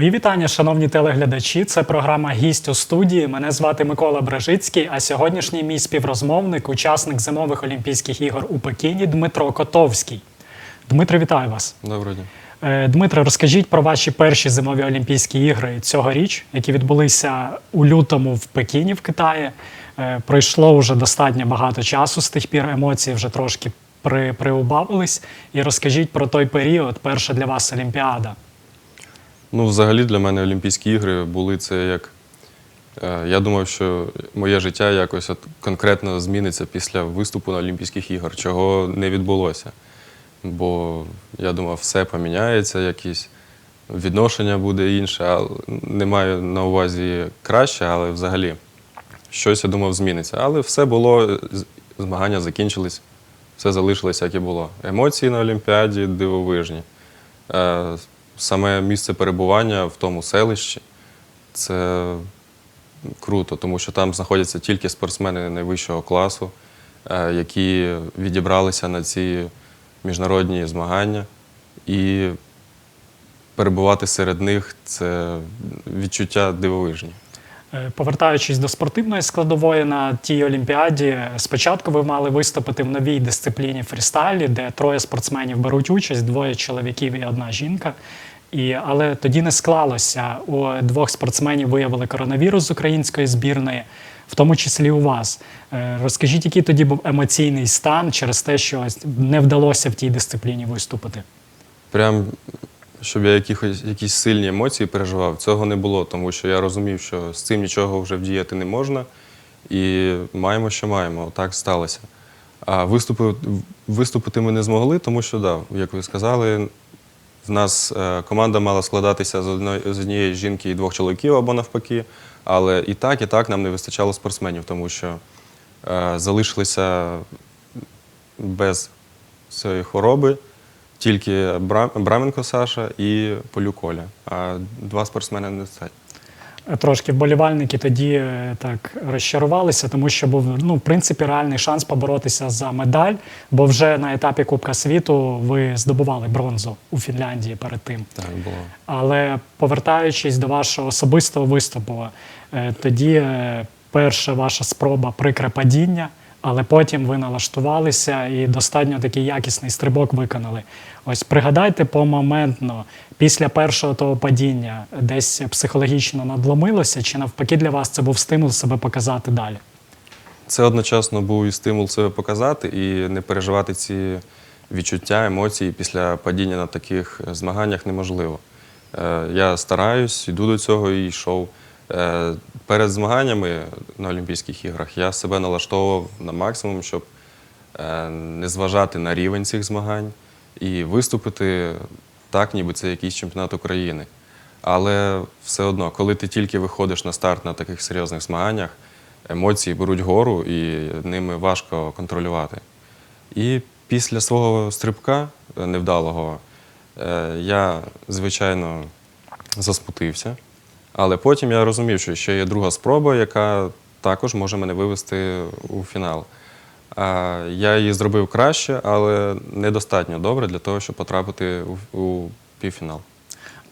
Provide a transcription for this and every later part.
Мої вітання, шановні телеглядачі. Це програма Гість у студії. Мене звати Микола Бражицький. А сьогоднішній мій співрозмовник, учасник зимових Олімпійських ігор у Пекіні Дмитро Котовський. Дмитро, вітаю вас. Доброго дня. Е, Дмитро, розкажіть про ваші перші зимові Олімпійські ігри цьогоріч, які відбулися у лютому в Пекіні в Китаї. Е, Пройшло вже достатньо багато часу з тих пір. Емоції вже трошки при, приубавились. І розкажіть про той період, перша для вас Олімпіада. Ну, взагалі для мене Олімпійські ігри були це як. е, Я думав, що моє життя якось конкретно зміниться після виступу на Олімпійських ігор, чого не відбулося. Бо я думав, все поміняється, якісь відношення буде інше. Не маю на увазі краще, але взагалі щось я думав зміниться. Але все було, змагання закінчились, все залишилось, як і було. Емоції на Олімпіаді дивовижні. Саме місце перебування в тому селищі це круто, тому що там знаходяться тільки спортсмени найвищого класу, е, які відібралися на ці міжнародні змагання. І перебувати серед них це відчуття дивовижні. Е, Повертаючись до спортивної складової на тій Олімпіаді, спочатку ви мали виступити в новій дисципліні фрістайлі, де троє спортсменів беруть участь, двоє чоловіків і одна жінка. І, але тоді не склалося. У двох спортсменів виявили коронавірус з української збірної, в тому числі у вас. Е, Розкажіть, який тоді був емоційний стан через те, що не вдалося в тій дисципліні виступити? Прям щоб я якихось, якісь сильні емоції переживав, цього не було, тому що я розумів, що з цим нічого вже вдіяти не можна, і маємо, що маємо. Так сталося. А виступи, виступити ми не змогли, тому що, да, як ви сказали, в нас е, команда мала складатися з, однієї жінки і двох чоловіків або навпаки. Але і так, і так нам не вистачало спортсменів, тому що е, залишилися без цієї хвороби тільки Бра- Браменко Саша і Полюк Оля. А два спортсмени не достатньо. Трошки вболівальники тоді е, так розчарувалися, тому що був ну, в принципі реальний шанс поборотися за медаль, бо вже на етапі Кубка світу ви здобували бронзу у Фінляндії перед тим. Так було. Але повертаючись до вашого особистого виступу, е, тоді е, перша ваша спроба прикре падіння, але потім ви налаштувалися і достатньо такий якісний стрибок виконали. Ось пригадайте помоментно, після першого того падіння десь психологічно надломилося, чи навпаки для вас це був стимул себе показати далі? Це одночасно був і стимул себе показати і не переживати ці відчуття, емоції після падіння на таких змаганнях неможливо. Е, Я стараюсь, йду до цього і йшов. Е, Перед змаганнями на Олімпійських іграх я себе налаштовував на максимум, щоб е, не зважати на рівень цих змагань і виступити так, ніби це якийсь чемпіонат України. Але все одно, коли ти тільки виходиш на старт на таких серйозних змаганнях, емоції беруть гору і ними важко контролювати. І після свого стрибка е, невдалого я, звичайно, засмутився. Але потім я розумів, що ще є друга спроба, яка також може мене вивести у фінал. Я її зробив краще, але недостатньо добре для того, щоб потрапити у, півфінал.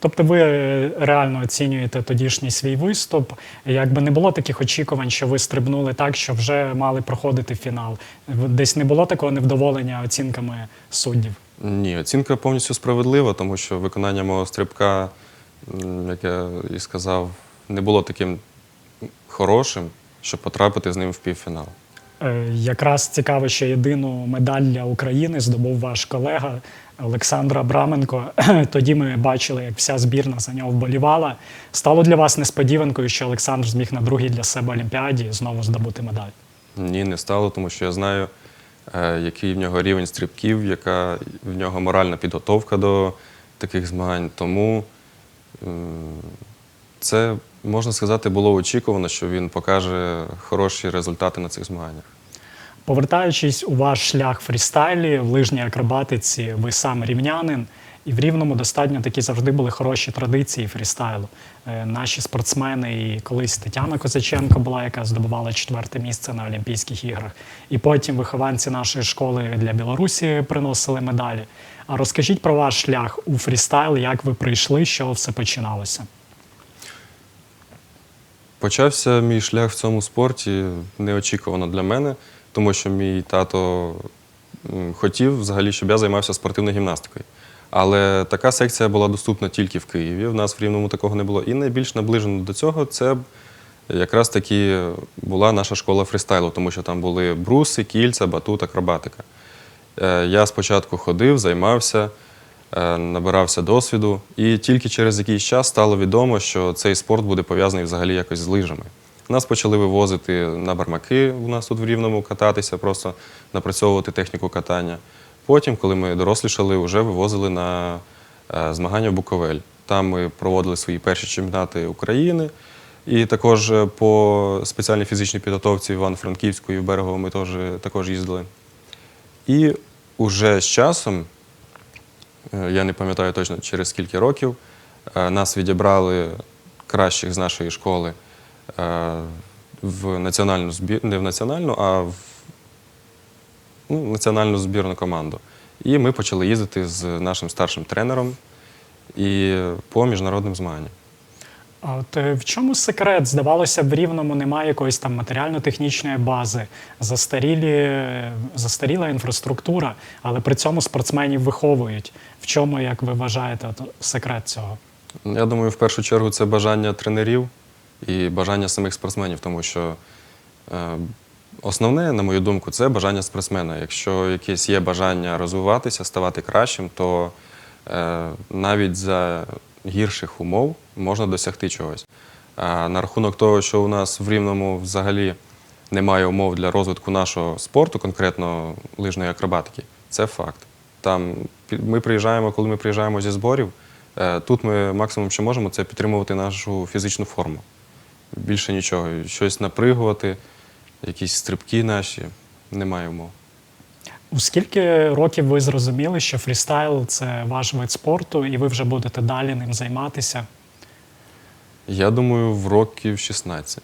Тобто ви е, реально оцінюєте тодішній свій виступ. Якби не було таких очікувань, що ви стрибнули так, що вже мали проходити фінал. Десь не було такого невдоволення оцінками суддів. Ні, оцінка повністю справедлива, тому що виконання мого стрибка, як я і сказав, не було таким хорошим, щоб потрапити з ним в півфінал. Е, Якраз цікаво, що єдину медаль для України здобув ваш колега Олександр Абраменко. Тоді ми бачили, як вся збірна за нього вболівала. Стало для вас несподіванкою, що Олександр зміг на другій для себе Олімпіаді знову здобути медаль. Ні, не стало, тому що я знаю, е, який в нього рівень стрибків, яка в нього моральна підготовка до таких змагань. Тому це, можна сказати, було очікувано, що він покаже хороші результати на цих змаганнях. Повертаючись у ваш шлях фрістайлі, в лижній акробатиці, ви сам рівнянин. І в Рівному достатньо такі завжди були хороші традиції фрістайлу. Е, Наші спортсмени, і колись Тетяна Козаченко була, яка здобувала четверте місце на Олімпійських іграх. І потім вихованці нашої школи для Білорусі приносили медалі. А розкажіть про ваш шлях у фрістайл, як ви прийшли, чого все починалося? Почався мій шлях в цьому спорті неочікувано для мене, тому що мій тато хотів взагалі, щоб я займався спортивною гімнастикою. Але така секція була доступна тільки в Києві. В нас в Рівному такого не було. І найбільш наближено до цього це якраз таки була наша школа фрістайлу, тому що там були бруси, кільця, батут, акробатика. Е, Я спочатку ходив, займався, е, набирався досвіду, і тільки через якийсь час стало відомо, що цей спорт буде пов'язаний взагалі якось з лижами. Нас почали вивозити на бармаки у нас тут в Рівному кататися, просто напрацьовувати техніку катання. Потім, коли ми дорослішали, вже вивозили на е, змагання в Буковель. Там ми проводили свої перші чемпіонати України. І також по спеціальній фізичній підготовці в Івано-Франківську і в Берегово ми теж, також їздили. І уже з часом, е, я не пам'ятаю точно через скільки років, е, нас відібрали кращих з нашої школи е, в національну збір, не в національну, а в ну, національну збірну команду. І ми почали їздити з нашим старшим тренером і по міжнародним змаганням. А от е, в чому секрет? Здавалося, в Рівному немає якоїсь там матеріально-технічної бази, застарілі, застаріла інфраструктура, але при цьому спортсменів виховують. В чому, як ви вважаєте, секрет цього? Я думаю, в першу чергу це бажання тренерів і бажання самих спортсменів, тому що е, основне, на мою думку, це бажання спортсмена. Якщо якесь є бажання розвиватися, ставати кращим, то е, навіть за гірших умов можна досягти чогось. На рахунок того, що у нас в Рівному взагалі немає умов для розвитку нашого спорту, конкретно лижної акробатики, це факт. Там ми приїжджаємо, коли ми приїжджаємо зі зборів, е, тут ми максимум, що можемо, це підтримувати нашу фізичну форму. Більше нічого. Щось напригувати, якісь стрибки наші, немає умов. У скільки років ви зрозуміли, що фрістайл це ваш вид спорту, і ви вже будете далі ним займатися? Я думаю, в років 16.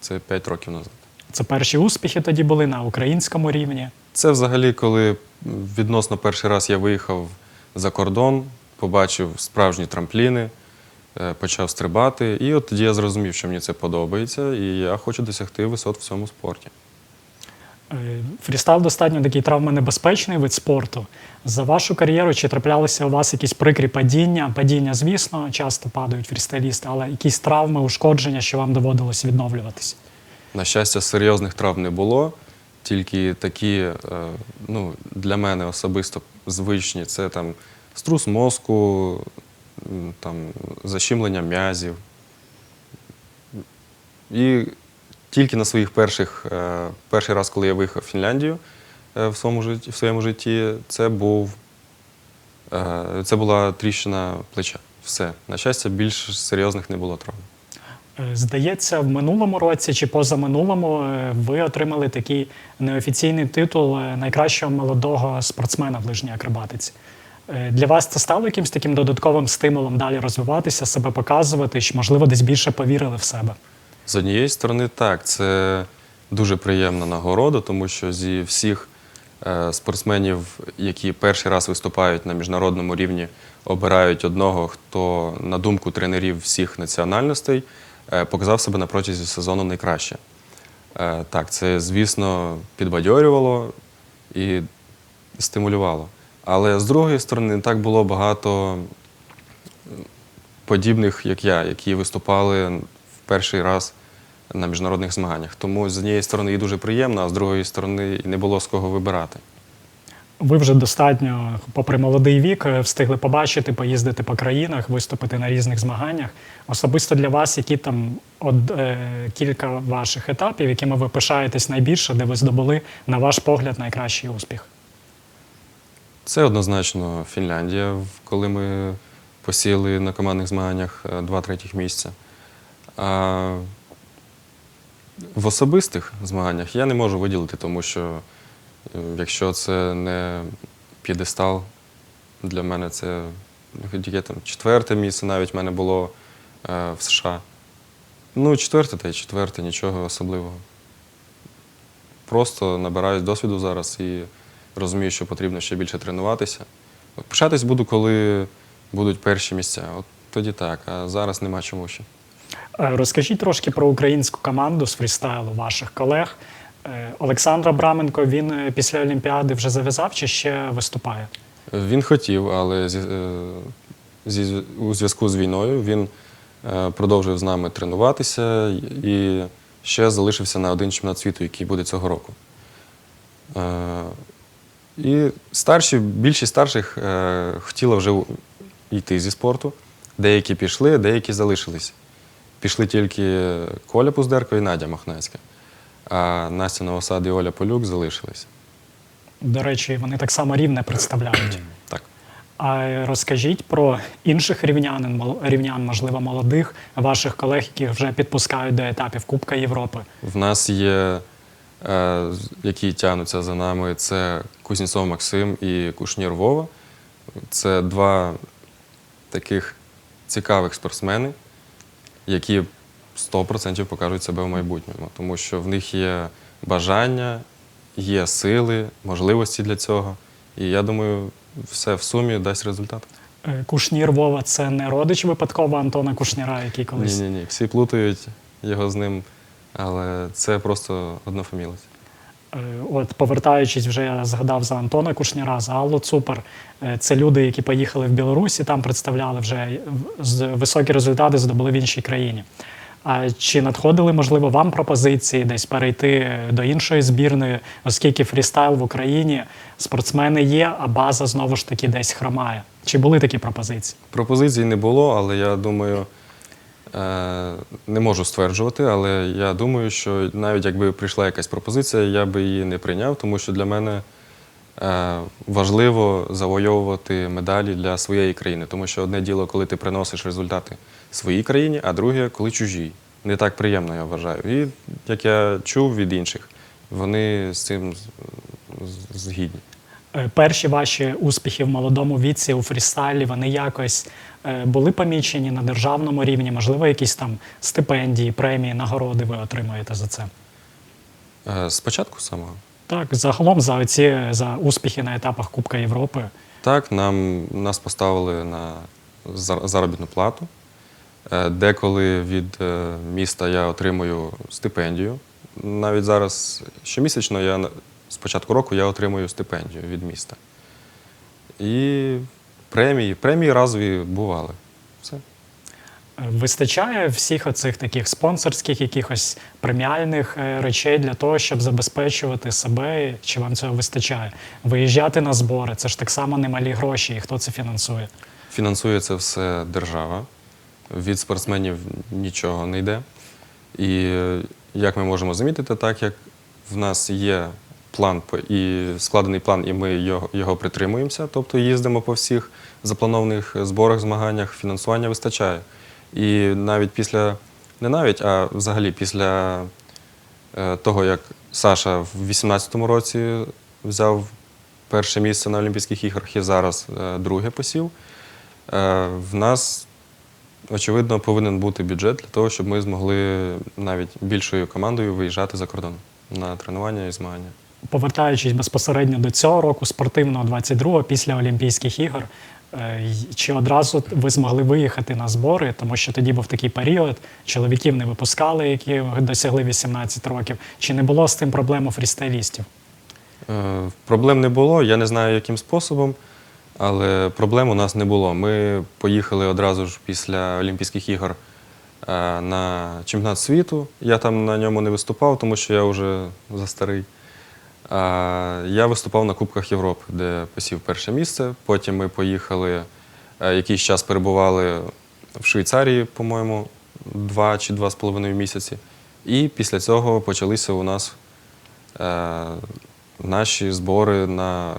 Це 5 років назад. Це перші успіхи тоді були на українському рівні. Це взагалі, коли відносно перший раз я виїхав за кордон, побачив справжні трампліни, е, почав стрибати. І от тоді я зрозумів, що мені це подобається, і я хочу досягти висот в цьому спорті. Е, Фрістайл достатньо такий травмонебезпечний вид спорту. За вашу кар'єру чи траплялися у вас якісь прикрі падіння? Падіння, звісно, часто падають фрістайлісти, але якісь травми, ушкодження, що вам доводилось відновлюватись? На щастя, серйозних травм не було, тільки такі, е, ну, для мене особисто звичні, це там струс мозку, там, защемлення м'язів. І тільки на своїх перших, е, перший раз, коли я виїхав в Фінляндію е, в своєму житті, в своєму житті це був е, це була тріщина плеча. Все. На щастя, більш серйозних не було травм. Здається, в минулому році чи позаминулому ви отримали такий неофіційний титул найкращого молодого спортсмена в лижній акробатиці. Для вас це стало якимось таким додатковим стимулом далі розвиватися, себе показувати, що, можливо, десь більше повірили в себе? З однієї сторони, так, це дуже приємна нагорода, тому що зі всіх е, спортсменів, які перший раз виступають на міжнародному рівні, обирають одного, хто, на думку тренерів всіх національностей, е, показав себе на протязі сезону найкраще. Е, так, це, звісно, підбадьорювало і стимулювало. Але з другої сторони, не так було багато подібних, як я, які виступали перший раз на міжнародних змаганнях. Тому з однієї сторони і дуже приємно, а з другої сторони не було з кого вибирати. Ви вже достатньо, попри молодий вік, е, встигли побачити, поїздити по країнах, виступити на різних змаганнях. Особисто для вас, які там од, е, кілька ваших етапів, якими ви пишаєтесь найбільше, де ви здобули, на ваш погляд, найкращий успіх? Це однозначно Фінляндія, коли ми посіли на командних змаганнях е, два третіх місця. А в особистих змаганнях я не можу виділити, тому що е, якщо це не п'єдестал, для мене це яке там четверте місце навіть в мене було е, в США. Ну, четверте та й четверте, нічого особливого. Просто набираюсь досвіду зараз і розумію, що потрібно ще більше тренуватися. Пишатись буду, коли будуть перші місця. От тоді так, а зараз нема чому ще. Е, Розкажіть трошки про українську команду з фрістайлу ваших колег. Е, Олександр Абраменко, він е, після Олімпіади вже зав'язав чи ще виступає? Він хотів, але зі, у зв'язку з війною він продовжив з нами тренуватися і ще залишився на один чемпіонат світу, який буде цього року. І старші, більшість старших хотіли вже йти зі спорту. Деякі пішли, деякі залишились. Пішли тільки Коля Пуздерко і Надя Махнацька. А Настя Новосад і Оля Полюк залишились. До речі, вони так само рівне представляють. Так. А розкажіть про інших рівнянин, рівнян, можливо, молодих ваших колег, яких вже підпускають до етапів Кубка Європи. В нас є, е, які тягнуться за нами, це Кузнєцов Максим і Кушнір Вова. Це два таких цікавих спортсмени, які 100% покажуть себе в майбутньому, тому що в них є бажання, є сили, можливості для цього. І я думаю, все в сумі дасть результат. Е, Кушнір Вова це не родич випадково Антона Кушніра, який колись. Ні, ні, ні. Всі плутають його з ним, але це просто однофамілець. Е, От, повертаючись, вже я згадав за Антона Кушніра, за Аллу Цупер. Е, Це люди, які поїхали в Білорусі, там представляли вже високі результати здобули в іншій країні. А чи надходили, можливо, вам пропозиції десь перейти до іншої збірної, оскільки фрістайл в Україні спортсмени є, а база знову ж таки десь хромає? Чи були такі пропозиції? Пропозицій не було, але я думаю, не можу стверджувати, але я думаю, що навіть якби прийшла якась пропозиція, я би її не прийняв, тому що для мене е, важливо завойовувати медалі для своєї країни. Тому що одне діло, коли ти приносиш результати своїй країні, а друге, коли чужій. Не так приємно, я вважаю. І як я чув від інших, вони з цим згідні. Е, Перші ваші успіхи в молодому віці у фрістайлі вони якось е, були помічені на державному рівні, можливо, якісь там стипендії, премії, нагороди ви отримуєте за це. Е, Спочатку самого. Так, загалом за оці за успіхи на етапах Кубка Європи. Так, нам, нас поставили на заробітну плату. Е, Деколи від е, міста я отримую стипендію. Навіть зараз щомісячно я з початку року я отримую стипендію від міста. І премії, премії разові бували. Все. Вистачає всіх оцих таких спонсорських, якихось преміальних е, речей для того, щоб забезпечувати себе, чи вам цього вистачає? Виїжджати на збори це ж так само немалі гроші, і хто це фінансує? Фінансує це все держава. Від спортсменів нічого не йде. І е, як ми можемо замітити, так як в нас є план і складений план, і ми його, його притримуємося, тобто їздимо по всіх запланованих зборах, змаганнях, фінансування вистачає. І навіть після, не навіть, а взагалі після е, того, як Саша в 18-му році взяв перше місце на Олімпійських іграх і зараз е, друге посів, е, в нас, очевидно, повинен бути бюджет для того, щоб ми змогли навіть більшою командою виїжджати за кордон на тренування і змагання. Повертаючись безпосередньо до цього року, спортивного 22-го, після Олімпійських ігор, е, чи одразу ви змогли виїхати на збори, тому що тоді був такий період, чоловіків не випускали, які досягли 18 років. Чи не було з цим проблем у фрістайлістів? Е, Проблем не було, я не знаю, яким способом, але проблем у нас не було. Ми поїхали одразу ж після Олімпійських ігор е, на чемпіонат світу. Я там на ньому не виступав, тому що я вже застарий. А Я виступав на Кубках Європи, де посів перше місце. Потім ми поїхали, е, якийсь час перебували в Швейцарії, по-моєму, два чи два з половиною місяці. І після цього почалися у нас е, наші збори на,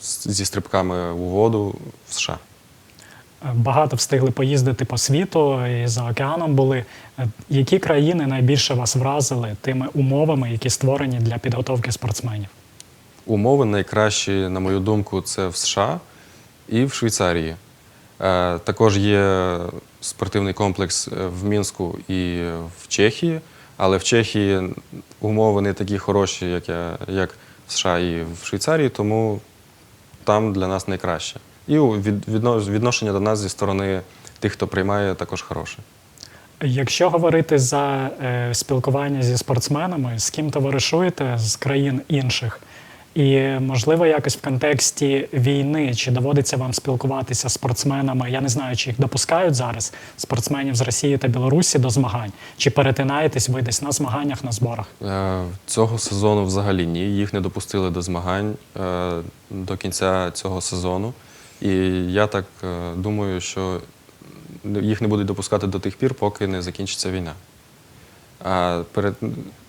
зі стрибками у воду в США. Багато встигли поїздити по світу і за океаном були. Які країни найбільше вас вразили тими умовами, які створені для підготовки спортсменів? Умови найкращі, на мою думку, це в США і в Швейцарії. Е, Також є спортивний комплекс е, в Мінську і в Чехії, але в Чехії умови не такі хороші, як, я, як в США і в Швейцарії, тому там для нас найкраще. І відношення до нас зі сторони тих, хто приймає, також хороше. Якщо говорити за е, спілкування зі спортсменами, з ким товаришуєте з країн інших, і можливо, якось в контексті війни, чи доводиться вам спілкуватися з спортсменами? Я не знаю, чи їх допускають зараз спортсменів з Росії та Білорусі до змагань, чи перетинаєтесь ви десь на змаганнях, на зборах? Е, Цього сезону взагалі ні. Їх не допустили до змагань е, до кінця цього сезону. І я так е, думаю, що їх не будуть допускати до тих пір, поки не закінчиться війна. А перед...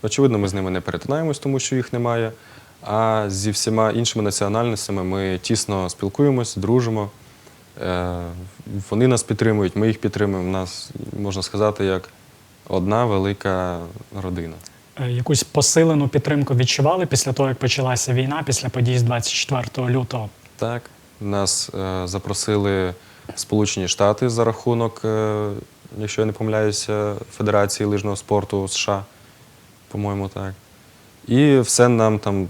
Очевидно, ми з ними не перетинаємось, тому що їх немає. А зі всіма іншими національностями ми тісно спілкуємось, дружимо. Е, Вони нас підтримують, ми їх підтримуємо. У нас, можна сказати, як одна велика родина. Е, Якусь посилену підтримку відчували після того, як почалася війна, після подій з 24 лютого? Так, нас е, запросили Сполучені Штати за рахунок, е, якщо я не помиляюся, Федерації лижного спорту США, по-моєму, так. І все нам там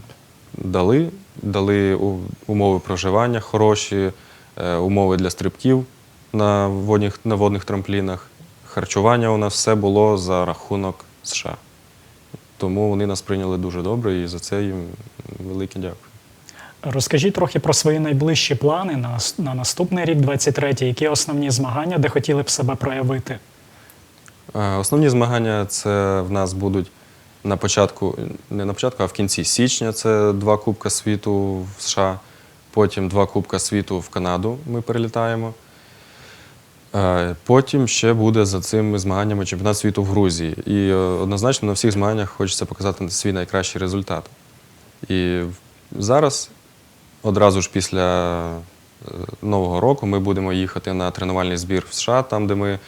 дали, дали умови проживання хороші, е, умови для стрибків на водних, на водних трамплінах. Харчування у нас все було за рахунок США. Тому вони нас прийняли дуже добре і за це їм велике дякую. Розкажіть трохи про свої найближчі плани на, на наступний рік, 23-й. Які основні змагання, де хотіли б себе проявити? Е, Основні змагання це в нас будуть на початку, не на початку, а в кінці січня. Це два Кубка світу в США, потім два Кубка світу в Канаду. Ми перелітаємо. Е, Потім ще буде за цими змаганнями чемпіонат світу в Грузії. І е, однозначно на всіх змаганнях хочеться показати свій найкращий результат. І зараз, одразу ж після е, Нового року, ми будемо їхати на тренувальний збір в США, там, де ми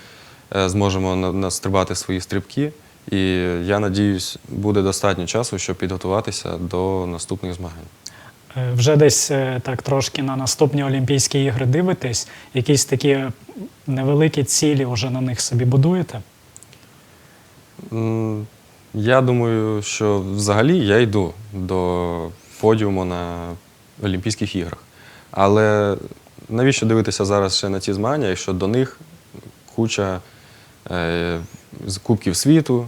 е, зможемо настрибати свої стрибки. І я надіюсь, буде достатньо часу, щоб підготуватися до наступних змагань. Е, Вже десь так трошки на наступні Олімпійські ігри дивитесь, якісь такі невеликі цілі вже на них собі будуєте? Я думаю, що взагалі я йду до подіуму на Олімпійських іграх. Але навіщо дивитися зараз ще на ці змагання, якщо до них куча е, Кубків світу,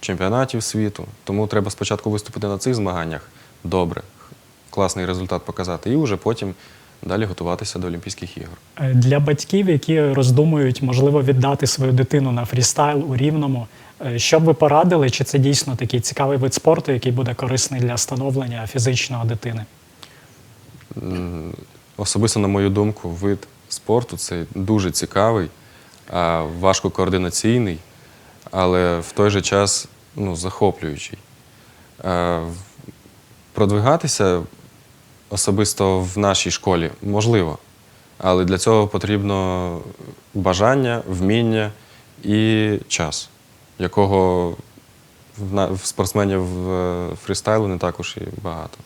чемпіонатів світу. Тому треба спочатку виступити на цих змаганнях добре, класний результат показати, і вже потім далі готуватися до Олімпійських ігор. Е, Для батьків, які роздумують, можливо, віддати свою дитину на фрістайл у рівному, е, що б ви порадили, чи це дійсно такий цікавий вид спорту, який буде корисний для становлення фізичного дитини? М, Особисто, на мою думку, вид спорту це дуже цікавий, а, важкокоординаційний, але в той же час ну, захоплюючий. Е, Продвигатися особисто в нашій школі можливо, але для цього потрібно бажання, вміння і час, якого в спортсменів е, фрістайлу не також і багато.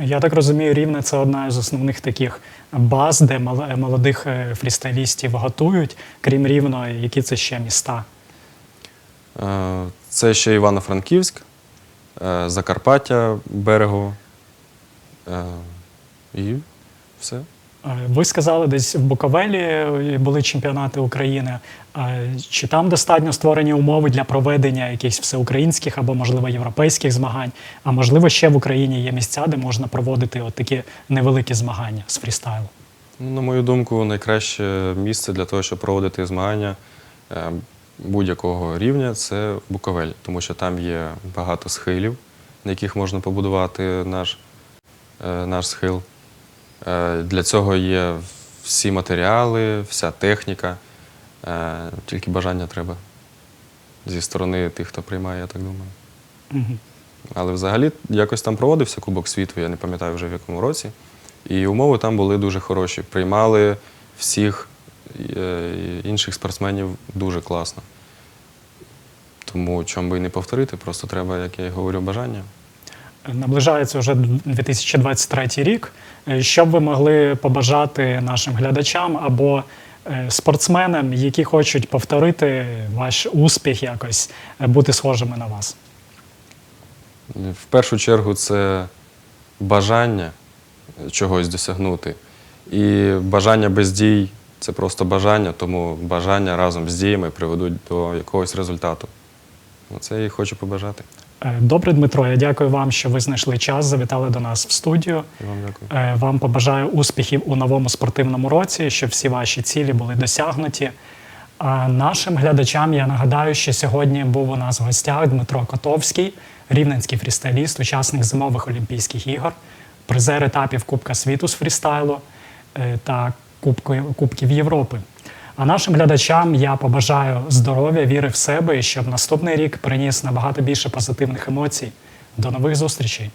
Я так розумію, рівне це одна з основних таких баз, де молодих е, фрістайлістів готують, крім рівно, які це ще міста. Е, Це ще Івано-Франківськ, е, Закарпаття, Берегово. Е, І все. Ви сказали, десь в Буковелі е, були чемпіонати України. Чи там достатньо створені умови для проведення якихось всеукраїнських або, можливо, європейських змагань? А можливо, ще в Україні є місця, де можна проводити от такі невеликі змагання з фрістайлу? Ну, на мою думку, найкраще місце для того, щоб проводити змагання е, будь-якого рівня це Буковель, тому що там є багато схилів, на яких можна побудувати наш, е, наш схил. Е, Для цього є всі матеріали, вся техніка. Е, Тільки бажання треба зі сторони тих, хто приймає, я так думаю. Але взагалі якось там проводився Кубок світу, я не пам'ятаю вже в якому році. І умови там були дуже хороші. Приймали всіх е, інших спортсменів дуже класно. Тому чому би і не повторити, просто треба, як я і говорю, бажання. Наближається вже 2023 рік. Е, Що б ви могли побажати нашим глядачам або е, спортсменам, які хочуть повторити ваш успіх, якось е, бути схожими на вас? В першу чергу це бажання чогось досягнути. І бажання без дій це просто бажання, тому бажання разом з діями приведуть до якогось результату. Це я і хочу побажати. Е, Добре, Дмитро, я дякую вам, що ви знайшли час, завітали до нас в студію. І вам дякую. Е, Вам побажаю успіхів у новому спортивному році, щоб всі ваші цілі були досягнуті. А нашим глядачам я нагадаю, що сьогодні був у нас в гостях Дмитро Котовський, рівненський фрістайліст, учасник зимових Олімпійських ігор, призер етапів Кубка світу з фрістайлу е, та Кубків Європи. А нашим глядачам я побажаю здоров'я, віри в себе і щоб наступний рік приніс набагато більше позитивних емоцій. До нових зустрічей!